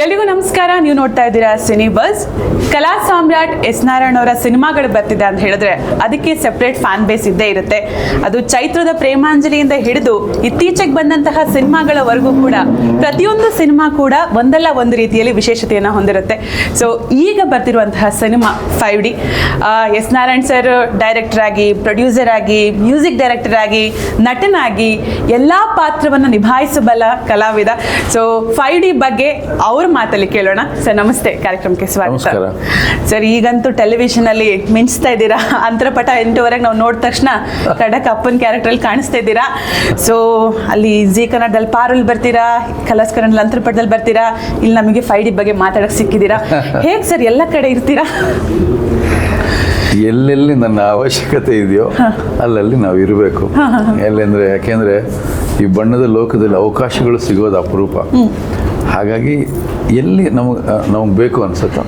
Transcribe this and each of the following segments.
ಎಲ್ರಿಗೂ ನಮಸ್ಕಾರ. ನೀವು ನೋಡ್ತಾ ಇದ್ದೀರಾ ಸಿನಿ ಬಸ್ ಕಲಾ ಸಾಮ್ರಾಟ್ ಎಸ್ ನಾರಾಯಣ್ ಅವರ ಸಿನಿಮಾಗಳು ಬರ್ತಿದೆ ಅಂತ ಹೇಳಿದ್ರೆ ಅದಕ್ಕೆ ಸೆಪ್ರೇಟ್ ಫ್ಯಾನ್ ಬೇಸ್ ಇದ್ದೇ ಇರುತ್ತೆ. ಅದು ಚೈತ್ರದ ಪ್ರೇಮಾಂಜಲಿಯಿಂದ ಹಿಡಿದು ಇತ್ತೀಚೆಗೆ ಬಂದಂತಹ ಸಿನಿಮಾಗಳವರೆಗೂ ಕೂಡ ಪ್ರತಿಯೊಂದು ಸಿನಿಮಾ ಕೂಡ ಒಂದಲ್ಲ ಒಂದು ರೀತಿಯಲ್ಲಿ ವಿಶೇಷತೆಯನ್ನು ಹೊಂದಿರುತ್ತೆ. ಸೊ ಈಗ ಬರ್ತಿರುವಂತಹ cinema five D S Narayan sir director ಆಗಿ ಪ್ರೊಡ್ಯೂಸರ್ ಆಗಿ ಮ್ಯೂಸಿಕ್ ಡೈರೆಕ್ಟರ್ ಆಗಿ, ನಟನಾಗಿ ಎಲ್ಲ ಪಾತ್ರವನ್ನು ನಿಭಾಯಿಸಬಲ್ಲ ಕಲಾವಿದ. ಸೊ ಫೈವ್ ಡಿ ಬಗ್ಗೆ ಅವ್ರ ಮಾತಲ್ಲಿ ಕೇಳೋಣ. ಸರ್ ನಮಸ್ತೆ. ಕಾರ್ಯಕ್ರಮಕ್ಕೆ ಸ್ವಾಗತ. ಸರ್ ಈಗಂತೂ ಟೆಲಿವಿಷನ್ ಅಲ್ಲಿ ಮಿಂಚ್ತಾ ಇದ್ದೀರಾ? ಅಂತರಪಟ ಎಂಟುವರೆಗೆ ನಾವು ನೋಡಿದ ತಕ್ಷಣ ಖಡಕ್ ಅಪ್ಪನ ಕ್ಯಾರೆಕ್ಟ್ರಲ್ಲಿ ಕಾಣಿಸ್ತಾ ಇದ್ದೀರಾ? ಸೊ ಅಲ್ಲಿ ಜಿ ಕನ್ನಡದಲ್ಲಿ ಪಾರಲ್ಲಿ ಬರ್ತೀರಾ? ಕಲರ್ಸ್ ಕನ್ನಡದಲ್ಲಿ ಅಂತರಪಟದಲ್ಲಿ ಬರ್ತೀರಾ? ಇಲ್ಲಿ ನಮಗೆ ಫೈವ್ ಡಿ ಬಗ್ಗೆ ಮಾತಾಡಕ್ಕೆ ಸಿಕ್ಕಿದ್ದೀರಾ? ಹೇಗೆ ಸರ್ ಎಲ್ಲ ಕಡೆ ಇರ್ತೀರಾ? ಎಲ್ಲೆಲ್ಲಿ ನನ್ನ ಅವಶ್ಯಕತೆ ಇದೆಯೋ ಅಲ್ಲಲ್ಲಿ ನಾವು ಇರಬೇಕು. ಎಲ್ಲೆಂದ್ರೆ ಯಾಕೆಂದ್ರೆ ಈ ಬಣ್ಣದ ಲೋಕದಲ್ಲಿ ಅವಕಾಶಗಳು ಸಿಗೋದು ಅಪರೂಪ. ಹಾಗಾಗಿ ಎಲ್ಲಿ ನಮಗೆ ನಮಗೆ ಬೇಕು ಅನ್ಸುತ್ತೋ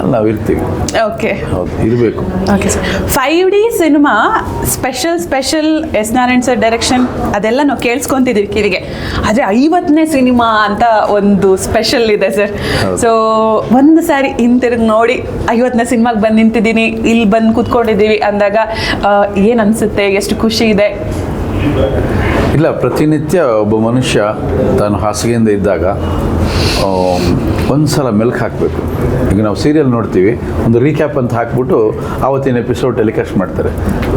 ಅಲ್ಲಿ ನಾವು ಇರ್ತೀವಿ. ಓಕೆ ಹೌದು ಇರಬೇಕು. Okay sir five D cinema special special S Narayan sir direction ಅದೆಲ್ಲ ನಾವು ಕೇಳಿಸ್ಕೊತಿದ್ದೀವಿ ಕಿವಿಗೆ. ಆದರೆ ಐವತ್ತನೇ ಸಿನಿಮಾ ಅಂತ ಒಂದು ಸ್ಪೆಷಲ್ ಇದೆ ಸರ್. ಸೊ ಒಂದು ಸಾರಿ ಹಿಂತಿರುಗಿ ನೋಡಿ ಐವತ್ತನೇ ಸಿನಿಮಾಗೆ ಬಂದು ನಿಂತಿದ್ದೀನಿ ಇಲ್ಲಿ ಬಂದು ಕೂತ್ಕೊಂಡಿದ್ದೀವಿ ಅಂದಾಗ ಏನು ಅನಿಸುತ್ತೆ ಎಷ್ಟು ಖುಷಿ ಇದೆ? ಇಲ್ಲ ಪ್ರತಿನಿತ್ಯ ಒಬ್ಬ ಮನುಷ್ಯ ತಾನು ಹಾಸಿಗೆಯಿಂದ ಇದ್ದಾಗ ಒಂದು ಸಲ ಮೆಲ್ಕ್ ಹಾಕಬೇಕು. ಈಗ ನಾವು ಸೀರಿಯಲ್ ನೋಡ್ತೀವಿ ಒಂದು ರೀಕ್ಯಾಪ್ ಅಂತ ಹಾಕ್ಬಿಟ್ಟು ಆವತ್ತಿನ ಎಪಿಸೋಡ್ ಟೆಲಿಕಾಸ್ಟ್ ಮಾಡ್ತಾರೆ.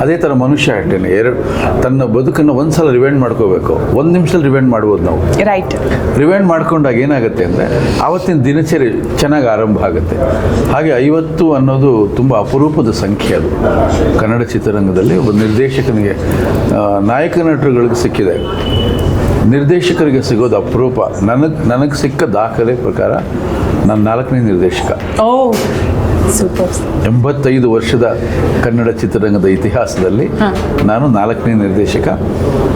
ಅದೇ ಥರ ಮನುಷ್ಯ ಹಾಕ್ತೇನೆ ಎರಡು ತನ್ನ ಬದುಕನ್ನು ಒಂದು ಸಲ ರಿವೈಂಡ್ ಮಾಡ್ಕೋಬೇಕು. ಒಂದು ನಿಮಿಷದಲ್ಲಿ ರಿವೈಂಡ್ ಮಾಡ್ಬೋದು ನಾವು. ರೈಟ್ ರಿವೈಂಡ್ ಮಾಡ್ಕೊಂಡಾಗ ಏನಾಗುತ್ತೆ ಅಂದರೆ ಆವತ್ತಿನ ದಿನಚರಿ ಚೆನ್ನಾಗಿ ಆರಂಭ ಆಗುತ್ತೆ. ಹಾಗೆ ಐವತ್ತು ಅನ್ನೋದು ತುಂಬ ಅಪರೂಪದ ಸಂಖ್ಯೆ ಅದು. ಕನ್ನಡ ಚಿತ್ರರಂಗದಲ್ಲಿ ಒಬ್ಬ ನಿರ್ದೇಶಕನಿಗೆ ನಾಯಕ ನಟರುಗಳಿಗೆ ಸಿಕ್ಕಿದೆ. ನಿರ್ದೇಶಕರಿಗೆ ಸಿಗೋದು ಅಪರೂಪ. ನನಗೆ ನನಗೆ ಸಿಕ್ಕ ದಾಖಲೆ ಪ್ರಕಾರ ನಾನು ನಾಲ್ಕನೇ ನಿರ್ದೇಶಕ. Oh super. ಎಂಬತ್ತೈದು ವರ್ಷದ ಕನ್ನಡ ಚಿತ್ರರಂಗದ ಇತಿಹಾಸದಲ್ಲಿ ನಾನು ನಾಲ್ಕನೇ ನಿರ್ದೇಶಕ.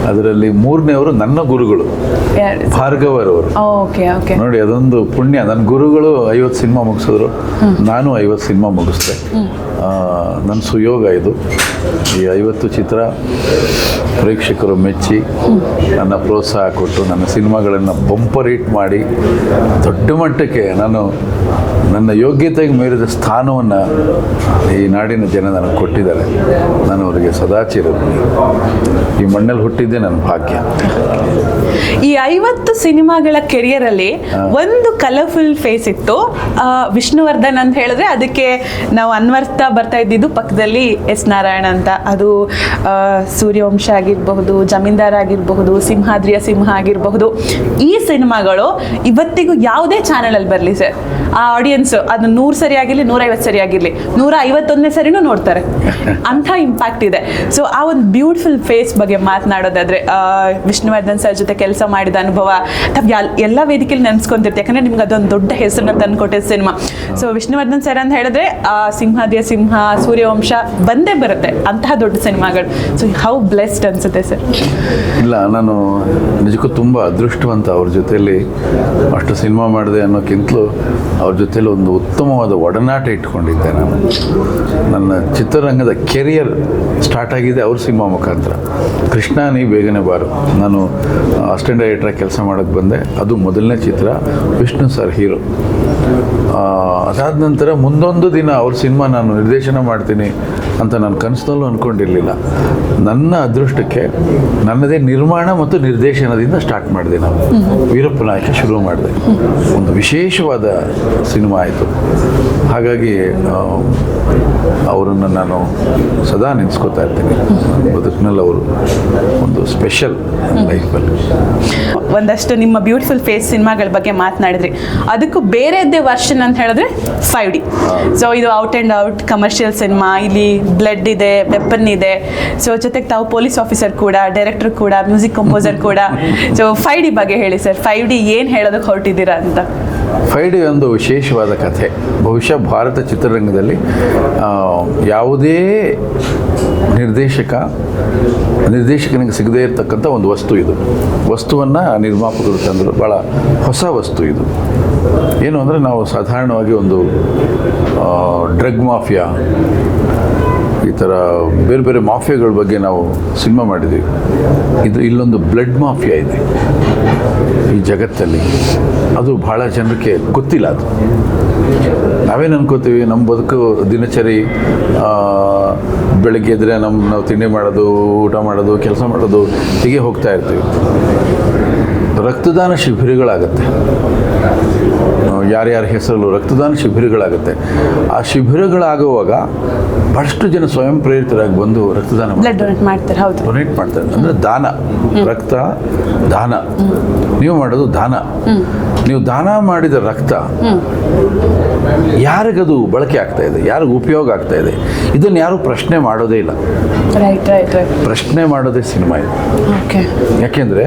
ಅದರಲ್ಲಿ ಮೂರನೇವರು ನನ್ನ ಗುರುಗಳು. ಭಾರ್ಗವರವರು. Okay okay. ನೋಡಿ ಅದೊಂದು ಪುಣ್ಯ. ನನ್ನ ಗುರುಗಳು ಐವತ್ತು ಸಿನಿಮಾ ಮುಗಿಸಿದ್ರು. ನಾನು ಐವತ್ತು ಸಿನಿಮಾ ಮುಗಿಸ್ದೆ. ನನ್ನ ಸುಯೋಗ ಇದು. ಈ ಐವತ್ತು ಚಿತ್ರ ಪ್ರೇಕ್ಷಕರು ಮೆಚ್ಚಿ ನನ್ನ ಪ್ರೋತ್ಸಾಹ ಕೊಟ್ಟು ನನ್ನ ಸಿನಿಮಾಗಳನ್ನು ಬಂಪರ್ ಹಿಟ್ ಮಾಡಿ ದೊಡ್ಡ ಮಟ್ಟಕ್ಕೆ ನಾನು ನನ್ನ ಯೋಗ್ಯತೆಗೆ ಮೀರಿದ ಸ್ಥಾನವನ್ನು ಈ ನಾಡಿನ ಜನ ನನಗೆ ಕೊಟ್ಟಿದ್ದಾರೆ. ನಾನು ಅವರಿಗೆ ಸದಾ ಚಿರಋಣಿ. ಈ ಮಣ್ಣಲ್ಲಿ ಹುಟ್ಟಿದ್ದೆ ನನ್ನ ಭಾಗ್ಯ. ಈ ಐವತ್ತು ಸಿನಿಮಾಗಳ ಕೆರಿಯರಲ್ಲಿ ಒಂದು ಕಲರ್ಫುಲ್ ಫೇಸ್ ಇತ್ತು. ವಿಷ್ಣುವರ್ಧನ್ ಅಂತ ಹೇಳಿದ್ರೆ ಅದಕ್ಕೆ ನಾವು ಅನ್ವರ್ತಾ ಬರ್ತಾ ಇದ್ದಿದ್ದು ಪಕ್ಕದಲ್ಲಿ ಎಸ್ ನಾರಾಯಣ ಅಂತ. ಅದು ಸೂರ್ಯವಂಶ ಆಗಿರಬಹುದು ಜಮೀನ್ದಾರ್ ಆಗಿರಬಹುದು ಸಿಂಹಾದ್ರಿಯ ಸಿಂಹ ಆಗಿರಬಹುದು. ಈ ಸಿನಿಮಾಗಳು ಇವತ್ತಿಗೂ ಯಾವುದೇ ಚಾನಲಲ್ಲಿ ಬರಲಿ ಸರ್. ಆ ಆಡಿಯನ್ಸ್ ಅದು ನೂರು ಸರಿ ಆಗಿರಲಿ ನೂರೈವತ್ತು ಸರಿ ಆಗಿರಲಿ ನೂರ ಐವತ್ತೊಂದನೇ ಸರಿನೂ ನೋಡ್ತಾರೆ. ಅಂಥ ಇಂಪ್ಯಾಕ್ಟ್ ಇದೆ. ಸೊ ಆ ಒಂದು ಬ್ಯೂಟಿಫುಲ್ ಫೇಸ್ ಬಗ್ಗೆ ಮಾತನಾಡೋದಾದ್ರೆ ವಿಷ್ಣುವರ್ಧನ್ ಸರ್ ಜೊತೆ ಕೆಲಸ ಮಾಡಿದ ಅನುಭವ ಎಲ್ಲ ವೇದಿಕೆಯಲ್ಲಿ ನೆನೆಸ್ಕೊಂತಿರ್ತೀವಿ. ಯಾಕಂದ್ರೆ ನಿಮ್ಗೆ ಅದೊಂದು ದೊಡ್ಡ ಹೆಸರನ್ನ ತಂದುಕೊಟ್ಟಿದ್ದ ಸಿನಿಮಾ. ಸೊ ವಿಷ್ಣುವರ್ಧನ್ ಸರ್ ಅಂತ ಹೇಳಿದ್ರೆ ಆ, ಸಿಂಹಾದಿಯ ಸಿಂಹ, ಸೂರ್ಯವಂಶ ಬಂದೇ ಬರುತ್ತೆ. ಅಂತಹ ದೊಡ್ಡ ಸಿನಿಮಾಗಳು. ಸೊ ಹೌ ಬ್ಲೆಸ್ಡ್ ಅನ್ಸುತ್ತೆ ಸರ್? ಇಲ್ಲ, ನಾನು ನಿಜಕ್ಕೂ ತುಂಬ ಅದೃಷ್ಟವಂತ ಅವ್ರ ಜೊತೆಯಲ್ಲಿ ಅಷ್ಟು ಸಿನಿಮಾ ಮಾಡಿದೆ ಅನ್ನೋಕ್ಕಿಂತಲೂ ಅವ್ರ ಜೊತೆಲಿ ಒಂದು ಉತ್ತಮವಾದ ಒಡನಾಟ ಇಟ್ಕೊಂಡಿದ್ದೆ ನಾನು. ನನ್ನ ಚಿತ್ರರಂಗದ ಕೆರಿಯರ್ ಸ್ಟಾರ್ಟ್ ಆಗಿದೆ ಅವ್ರ ಸಿನಿಮಾ ಮುಖಾಂತರ. ಕೃಷ್ಣ, ನೀ ಬೇಗನೆ ಬಾರು. ನಾನು ಅಸ್ಟೆಂಟ್ ಡೈರೆಕ್ಟ್ರಾಗಿ ಕೆಲಸ ಮಾಡೋಕ್ಕೆ ಬಂದೆ. ಅದು ಮೊದಲನೇ ಚಿತ್ರ, ವಿಷ್ಣು ಸರ್ ಹೀರೋ. ಅದಾದ ನಂತರ ಮುಂದೊಂದು ದಿನ ಅವ್ರ ಸಿನಿಮಾ ನಾನು ನಿರ್ದೇಶನ ಮಾಡ್ತೀನಿ ಅಂತ ನಾನು ಕನಸಿನಲ್ಲೂ ಅಂದ್ಕೊಂಡಿರಲಿಲ್ಲ ನನ್ನ ಅದೃಷ್ಟಕ್ಕೆ ನನ್ನದೇ ನಿರ್ಮಾಣ ಮತ್ತು ನಿರ್ದೇಶನದಿಂದ ಸ್ಟಾರ್ಟ್ ಮಾಡಿದೆ ನಾನು. ವೀರಪ್ಪ ನಾಯಕ ಶುರು ಮಾಡಿದೆ. ಒಂದು ವಿಶೇಷವಾದ ಸಿನಿಮಾ ಆಯಿತು. ಹಾಗಾಗಿ ಅವರನ್ನು ನಾನು ಸದಾ ನೆನೆಸ್ಕೋತಾ ಇರ್ತೀನಿ. ಬದುಕಿನಲ್ಲಿ ಅವರು ಒಂದು ಸ್ಪೆಷಲ್ ಲೈಫಲ್ಲಿ ಒಂದಷ್ಟು ನಿಮ್ಮ ಬ್ಯೂಟಿಫುಲ್ ಫೇಸ್ ಸಿನಿಮಾಗಳ ಬಗ್ಗೆ ಮಾತನಾಡಿದ್ರಿ. ಅದಕ್ಕೂ ಬೇರೆದ್ದೇ ವರ್ಷನ್ ಅಂತ ಹೇಳಿದ್ರೆ ಫೈವ್ ಡಿ ಸೊ ಇದು out and out commercial cinema ಇಲ್ಲಿ ಬ್ಲಡ್ ಇದೆ ವೆಪನ್ ಇದೆ. ಸೊ ಜೊತೆಗೆ ತಾವು ಪೊಲೀಸ್ ಆಫೀಸರ್ ಕೂಡ ಡೈರೆಕ್ಟರ್ ಕೂಡ ಮ್ಯೂಸಿಕ್ ಕಂಪೋಸರ್ ಕೂಡ. ಸೊ ಫೈವ್ ಡಿ ಬಗ್ಗೆ ಹೇಳಿ ಸರ್ ಫೈವ್ ಡಿ ಏನು ಹೇಳೋದಕ್ಕೆ ಹೊರಟಿದ್ದೀರಾ ಅಂತ? ಫೈವ್ ಡಿ ಒಂದು ವಿಶೇಷವಾದ ಕಥೆ. ಬಹುಶಃ ಭಾರತ ಚಿತ್ರರಂಗದಲ್ಲಿ ಯಾವುದೇ ನಿರ್ದೇಶಕ, ನಿರ್ದೇಶಕನಿಗೆ ಸಿಗದೇ ಇರತಕ್ಕಂಥ ಒಂದು ವಸ್ತು ಇದು. ವಸ್ತುವನ್ನು ನಿರ್ಮಾಪಕರು ತಂದರು. ಭಾಳ ಹೊಸ ವಸ್ತು ಇದು. ಏನು ಅಂದರೆ ನಾವು ಸಾಧಾರಣವಾಗಿ ಒಂದು ಡ್ರಗ್ ಮಾಫಿಯಾ ಈ ಥರ ಬೇರೆ ಬೇರೆ ಮಾಫಿಯಾಗಳ ಬಗ್ಗೆ ನಾವು ಸಿನಿಮಾ ಮಾಡಿದ್ದೀವಿ ಇದು ಇಲ್ಲೊಂದು ಬ್ಲಡ್ ಮಾಫಿಯಾ ಇದೆ. ಈ ಜಗತ್ತಲ್ಲಿ. ಅದು ಭಾಳ ಜನಕ್ಕೆ ಗೊತ್ತಿಲ್ಲ ಅದು. ನಾವೇನು ಅನ್ಕೋತೀವಿ ನಮ್ಮ ಬದುಕು, ದಿನಚರಿ ಬೆಳಗ್ಗೆ ಎದ್ರೆ ನಮ್ಮ ನಾವು ತಿಂಡಿ ಮಾಡೋದು, ಊಟ ಮಾಡೋದು, ಕೆಲಸ ಮಾಡೋದು, ಹೀಗೆ ಹೋಗ್ತಾ ಇರ್ತೀವಿ. ರಕ್ತದಾನ ಶಿಬಿರಗಳಾಗತ್ತೆ. ಯಾರ್ಯಾರ ಹೆಸರಲ್ಲೂ ರಕ್ತದಾನ ಶಿಬಿರಗಳಾಗುತ್ತೆ. ಆ ಶಿಬಿರಗಳಾಗುವಾಗ ಬಹಳಷ್ಟು ಜನ ಸ್ವಯಂ ಪ್ರೇರಿತರಾಗಿ ಬಂದು ರಕ್ತದಾನ ಮಾಡ್ತಾರೆ ಡೊನೇಟ್ ಮಾಡ್ತಾರೆ. ಹೌದು. ಡೊನೇಟ್ ಮಾಡ್ತಾರೆ. ಅಂದರೆ ದಾನ ರಕ್ತ ದಾನ. ನೀವು ಮಾಡೋದು ದಾನ. ನೀವು ದಾನ ಮಾಡಿದ ರಕ್ತ ಯಾರಿಗದು ಬಳಕೆ ಆಗ್ತಾ ಇದೆ? ಯಾರಿಗೂ ಉಪಯೋಗ ಆಗ್ತಾ ಇದೆ? ಇದನ್ನು ಯಾರು ಪ್ರಶ್ನೆ ಮಾಡೋದೇ ಇಲ್ಲ. ರೈಟ್ ರೈಟ್ ಪ್ರಶ್ನೆ ಮಾಡೋದೇ ಸಿನಿಮಾ ಇದೆ. ಓಕೆ ಯಾಕೆಂದರೆ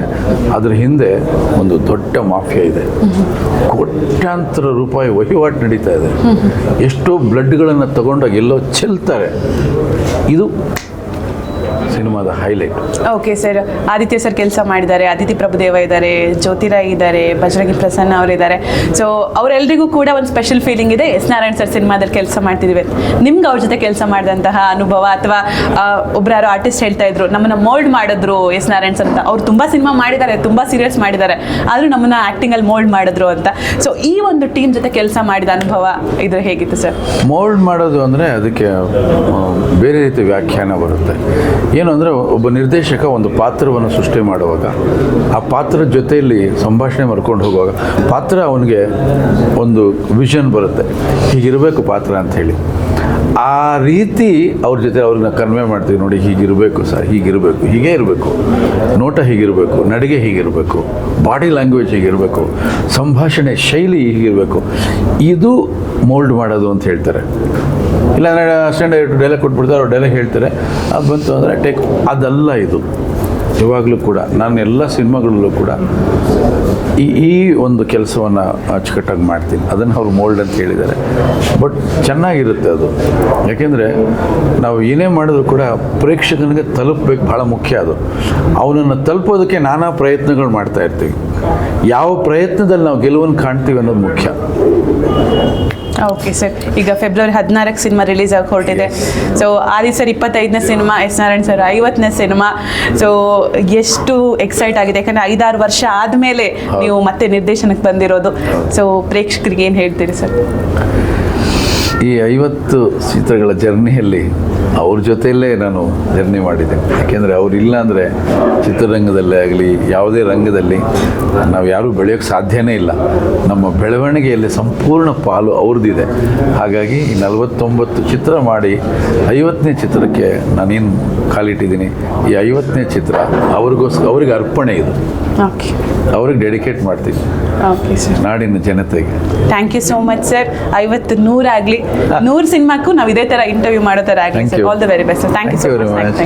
ಅದ್ರ ಹಿಂದೆ ಒಂದು ದೊಡ್ಡ ಮಾಫಿಯಾ ಇದೆ. ಕೋಟ್ಯಾಂತರ ರೂಪಾಯಿ ವಹಿವಾಟು ನಡೀತಾ ಇದೆ. ಎಷ್ಟೋ ಬ್ಲಡ್ಗಳನ್ನು ತಗೊಂಡಾಗ ಎಲ್ಲೋ ಚೆಲ್ತಾರೆ. ಇದು ಸಿನಿಮಾದ highlight okay sir Aditya sir ಕೆಲಸ ಮಾಡಿದ್ದಾರೆ ಅದಿತಿ ಪ್ರಭುದೇವ ಇದ್ದಾರೆ ಜ್ಯೋತಿರಾಯ್ ಇದ್ದಾರೆ ಬಜರಂಗಿ ಪ್ರಸನ್ನ ಅವರಿದ್ದಾರೆ ಸೊ ಅವರೆಲ್ಲರಿಗೂ ಕೂಡ ಒಂದು ಸ್ಪೆಷಲ್ ಫೀಲಿಂಗ್ ಇದೆ. ಎಸ್ ನಾರಾಯಣ್ ಸರ್ ಸಿನಿಮಾದಲ್ಲಿ ಕೆಲಸ ಮಾಡ್ತಿದ್ದೀವಿ ನಿಮ್ಗೆ ಅವ್ರ ಜೊತೆ ಕೆಲಸ ಮಾಡಿದಂತಹ ಅನುಭವ ಅಥವಾ ಒಬ್ಬರು ಆರ್ಟಿಸ್ಟ್ ಹೇಳ್ತಾ ಇದ್ರು ನಮ್ಮನ್ನ ಮೋಲ್ಡ್ ಮಾಡಿದ್ರು ಎಸ್ ನಾರಾಯಣ್ ಸರ್ ಅಂತ. ಅವ್ರು ತುಂಬ ಸಿನಿಮಾ ಮಾಡಿದ್ದಾರೆ ತುಂಬ ಸೀರಿಯಸ್ ಮಾಡಿದ್ದಾರೆ. ಆದರೂ ನಮ್ಮನ್ನ ಆ್ಯಕ್ಟಿಂಗ್ ಅಲ್ಲಿ ಮೋಲ್ಡ್ ಮಾಡಿದ್ರು ಅಂತ. ಸೊ ಈ ಒಂದು ಟೀಮ್ ಜೊತೆ ಕೆಲಸ ಮಾಡಿದ ಅನುಭವ ಇದ್ರ ಹೇಗಿತ್ತು ಸರ್ ಮೋಲ್ಡ್ ಮಾಡೋದು ಅಂದರೆ ಅದಕ್ಕೆ ಬೇರೆ ರೀತಿ ವ್ಯಾಖ್ಯಾನ ಬರುತ್ತೆ. ಏನು ಅಂದರೆ ಒಬ್ಬ ನಿರ್ದೇಶಕ ಒಂದು ಪಾತ್ರವನ್ನು ಸೃಷ್ಟಿ ಮಾಡುವಾಗ, ಆ ಪಾತ್ರದ ಜೊತೆಯಲ್ಲಿ ಸಂಭಾಷಣೆ ಮರ್ಕೊಂಡು ಹೋಗುವಾಗ ಪಾತ್ರ ಅವನಿಗೆ ಒಂದು ವಿಷನ್ ಬರುತ್ತೆ. ಹೀಗಿರಬೇಕು ಪಾತ್ರ ಅಂತ ಹೇಳಿ. ಆ ರೀತಿ ಅವ್ರ ಜೊತೆ ಅವ್ರನ್ನ ಕನ್ವೆ ಮಾಡ್ತೀವಿ ನೋಡಿ, ಹೀಗಿರಬೇಕು ಸರ್, ಹೀಗಿರಬೇಕು, ಹೀಗೆ ಇರಬೇಕು. ನೋಟ ಹೀಗಿರಬೇಕು, ನಡಿಗೆ ಹೀಗಿರಬೇಕು ಬಾಡಿ ಲ್ಯಾಂಗ್ವೇಜ್ ಹೀಗಿರಬೇಕು, ಸಂಭಾಷಣೆ ಶೈಲಿ ಹೀಗಿರಬೇಕು. ಇದು ಮೋಲ್ಡ್ ಮಾಡೋದು ಅಂತ ಹೇಳ್ತಾರೆ. ಇಲ್ಲಾಂದರೆ ಸ್ಟ್ಯಾಂಡರ್ಡ್ ಡೈಲಾಗ್ ಕೊಟ್ಬಿಡ್ತಾರೆ, ಅವ್ರು ಡೈಲಾಗ್ ಹೇಳ್ತಾರೆ. ಅದು ಬಂತು ಅಂದರೆ ಟೇಕ್ ಅದಲ್ಲ ಇದು. ಇವಾಗಲೂ ಕೂಡ, ನಾನು ಎಲ್ಲ ಸಿನಿಮಾಗಳಲ್ಲೂ ಕೂಡ ಈ ಈ ಒಂದು ಕೆಲಸವನ್ನು ಅಚ್ಚುಕಟ್ಟಾಗಿ ಮಾಡ್ತೀನಿ. ಅದನ್ನು ಅವ್ರು ಮೋಲ್ಡ್ ಅಂತ ಹೇಳಿದ್ದಾರೆ. ಬಟ್ ಚೆನ್ನಾಗಿರುತ್ತೆ ಅದು. ಯಾಕೆಂದರೆ, ನಾವು ಏನೇ ಮಾಡಿದ್ರು ಕೂಡ ಪ್ರೇಕ್ಷಕನಿಗೆ ತಲುಪಬೇಕು ಭಾಳ ಮುಖ್ಯ ಅದು. ಅವನನ್ನು ತಲುಪೋದಕ್ಕೆ ನಾನಾ ಪ್ರಯತ್ನಗಳು ಮಾಡ್ತಾ ಇರ್ತೀವಿ ಯಾವ ಪ್ರಯತ್ನದಲ್ಲಿ ನಾವು ಗೆಲುವನ್ನು ಕಾಣ್ತೀವಿ ಅನ್ನೋದು ಮುಖ್ಯ. ಓಕೆ ಸರ್ ಈಗ ಫೆಬ್ರವರಿ ಹದಿನಾರಕ್ಕೆ ಸಿನಿಮಾ ರಿಲೀಸ್ ಆಗಿ ಹೊರಟಿದೆ. ಸೊ ಆದಿ ಸರ್ ಇಪ್ಪತ್ತೈದನೇ ಸಿನಿಮಾ ಎಸ್ ನಾರಾಯಣ್ ಸರ್ ಐವತ್ತನೇ ಸಿನಿಮಾ ಸೊ ಎಷ್ಟು ಎಕ್ಸೈಟ್ ಆಗಿದೆ? ಯಾಕಂದರೆ ಐದಾರು ವರ್ಷ ಆದಮೇಲೆ ನೀವು ಮತ್ತೆ ನಿರ್ದೇಶನಕ್ಕೆ ಬಂದಿರೋದು. ಸೊ ಪ್ರೇಕ್ಷಕರಿಗೆ ಏನು ಹೇಳ್ತೀರಿ ಸರ್ ಈ ಐವತ್ತು ಚಿತ್ರಗಳ ಜರ್ನಿಯಲ್ಲಿ ಅವ್ರ ಜೊತೆಯಲ್ಲೇ ನಾನು ಜರ್ನಿ ಮಾಡಿದೆ. ಯಾಕೆಂದರೆ ಅವರಿಲ್ಲ ಅಂದರೆ ಚಿತ್ರರಂಗದಲ್ಲೇ ಆಗಲಿ ಯಾವುದೇ ರಂಗದಲ್ಲಿ ನಾವು ಯಾರೂ ಬೆಳೆಯೋಕ್ಕೆ ಸಾಧ್ಯನೇ ಇಲ್ಲ. ನಮ್ಮ ಬೆಳವಣಿಗೆಯಲ್ಲಿ ಸಂಪೂರ್ಣ ಪಾಲು ಅವ್ರದ್ದಿದೆ ಹಾಗಾಗಿ ಈ ನಲವತ್ತೊಂಬತ್ತು ಚಿತ್ರ ಮಾಡಿ ಐವತ್ತನೇ ಚಿತ್ರಕ್ಕೆ ನಾನೇನು ಕಾಲಿಟ್ಟಿದ್ದೀನಿ ಈ ಐವತ್ತನೇ ಚಿತ್ರ ಅವ್ರಿಗೋಸ್ಕರ ಅವ್ರಿಗೆ ಅರ್ಪಣೆ ಇದು. ಓಕೆ ಅವ್ರಿಗೆ ಡೆಡಿಕೇಟ್ ಮಾಡ್ತೀನಿ. ನಾಡಿನ ಜನತೆಗೆ. Thank you so much sir ಐವತ್ತು ನೂರಾಗಲಿ. ನೂರು ಸಿನಿಮಾಕ್ಕೂ ನಾವು ಇದೇ ಥರ ಇಂಟರ್ವ್ಯೂ ಮಾಡೋ ಥರ ಆಗಲಿ sir. All the very best thank you so much much.